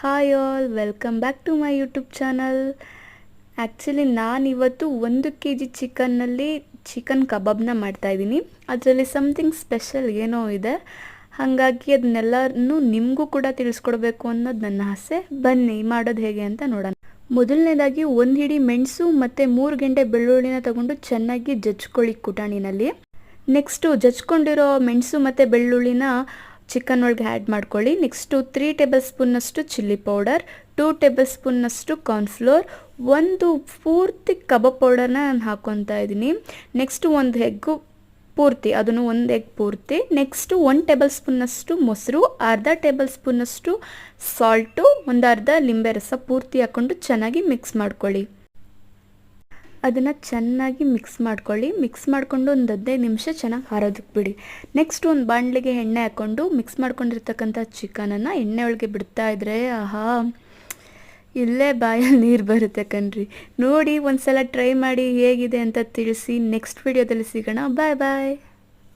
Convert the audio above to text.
Hi all welcome back to my YouTube channel actually ನಾನಿವತ್ತು ಒಂದು K G ಚಿಕನ್ನಲ್ಲಿ chicken ಕಬಾಬ್ನ ಮಾಡ್ತಾಯಿದ್ದೀನಿ ಅದರಲ್ಲಿ ಸಮಥಿಂಗ್ ಸ್ಪೆಷಲ್ ಏನೋ ಇದೆ. ಹಾಗಾಗಿ ಅದನ್ನೆಲ್ಲನೂ ನಿಮಗೂ ಕೂಡ ತಿಳಿಸ್ಕೊಡ್ಬೇಕು ಅನ್ನೋದು ನನ್ನ ಆಸೆ. ಬನ್ನಿ, ಮಾಡೋದು ಹೇಗೆ ಅಂತ ನೋಡೋಣ. ಮೊದಲನೇದಾಗಿ ಒಂದು ಹಿಡಿ ಮೆಣಸು ಮತ್ತು ಮೂರು ಗಂಟೆ ಬೆಳ್ಳುಳ್ಳಿನ ತಗೊಂಡು ಚೆನ್ನಾಗಿ ಜಜ್ಕೊಳ್ಳಿ ಕುಟಾಣಿನಲ್ಲಿ. ನೆಕ್ಸ್ಟು ಜಜ್ಕೊಂಡಿರೋ ಮೆಣಸು ಮತ್ತು ಬೆಳ್ಳುಳ್ಳಿನ ಚಿಕನ್ ಒಳಗೆ ಆ್ಯಡ್ ಮಾಡ್ಕೊಳ್ಳಿ. ನೆಕ್ಸ್ಟು ತ್ರೀ ಟೇಬಲ್ ಸ್ಪೂನ್ನಷ್ಟು ಚಿಲ್ಲಿ ಪೌಡರ್ ಟೂ ಟೇಬಲ್ ಸ್ಪೂನ್ನಷ್ಟು ಕಾರ್ನ್ಫ್ಲೋರ್ ಒಂದು ಪೂರ್ತಿ ಕಬಾಬ್ ಪೌಡರ್ನ ನಾನು ಹಾಕ್ಕೊತಾ ಇದ್ದೀನಿ. ನೆಕ್ಸ್ಟು ಒಂದು ಎಗ್ಗು ಪೂರ್ತಿ, ಅದನ್ನು ಒಂದು ಎಗ್ ಪೂರ್ತಿ. ನೆಕ್ಸ್ಟು ಒನ್ ಟೇಬಲ್ ಸ್ಪೂನ್ನಷ್ಟು ಮೊಸರು, ಅರ್ಧ ಟೇಬಲ್ ಸ್ಪೂನ್ನಷ್ಟು ಸಾಲ್ಟು ಒಂದು ಅರ್ಧ ಲಿಂಬೆ ರಸ ಪೂರ್ತಿ ಹಾಕ್ಕೊಂಡು ಚೆನ್ನಾಗಿ ಮಿಕ್ಸ್ ಮಾಡ್ಕೊಳ್ಳಿ. ಅದನ್ನು ಚೆನ್ನಾಗಿ ಮಿಕ್ಸ್ ಮಾಡ್ಕೊಳ್ಳಿ. ಮಿಕ್ಸ್ ಮಾಡಿಕೊಂಡು ಒಂದು ಹದಿನೈದು ನಿಮಿಷ ಚೆನ್ನಾಗಿ ಹಾರೋದಕ್ಕೆ ಬಿಡಿ. ನೆಕ್ಸ್ಟ್ ಒಂದು ಬಾಣಲಿಗೆ ಎಣ್ಣೆ ಹಾಕ್ಕೊಂಡು ಮಿಕ್ಸ್ ಮಾಡ್ಕೊಂಡಿರ್ತಕ್ಕಂಥ ಚಿಕನನ್ನು ಎಣ್ಣೆ ಒಳಗೆ ಬಿಡ್ತಾ ಇದ್ರೆ, ಆಹಾ, ಇಲ್ಲೇ ಬಾಯಲ್ಲಿ ನೀರು ಬರುತ್ತೆ ಕಣ್ರಿ. ನೋಡಿ ಒಂದು ಸಲ ಟ್ರೈ ಮಾಡಿ ಹೇಗಿದೆ ಅಂತ ತಿಳಿಸಿ ನೆಕ್ಸ್ಟ್ ವಿಡಿಯೋದಲ್ಲಿ ಸಿಗೋಣ. ಬಾಯ್ ಬಾಯ್